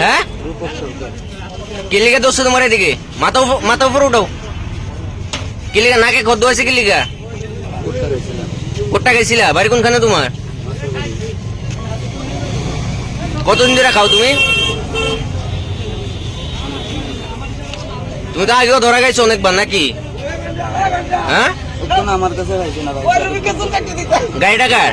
হ্যাঁ? কি লিখে দোষ তোমার এদিকে। মাথা মাথা উপর উঠাও। কি লিখা নাকে খদ্দ আছে কি কোটটা গেছিলা? বাড়ি কোনখানে তোমার? কতদিন ধরে খাও তুমি? তুমি তো আগেও ধরা গেছো অনেকবার নাকি? হ্যাঁ? আমার কাছে গাড়িটা কার?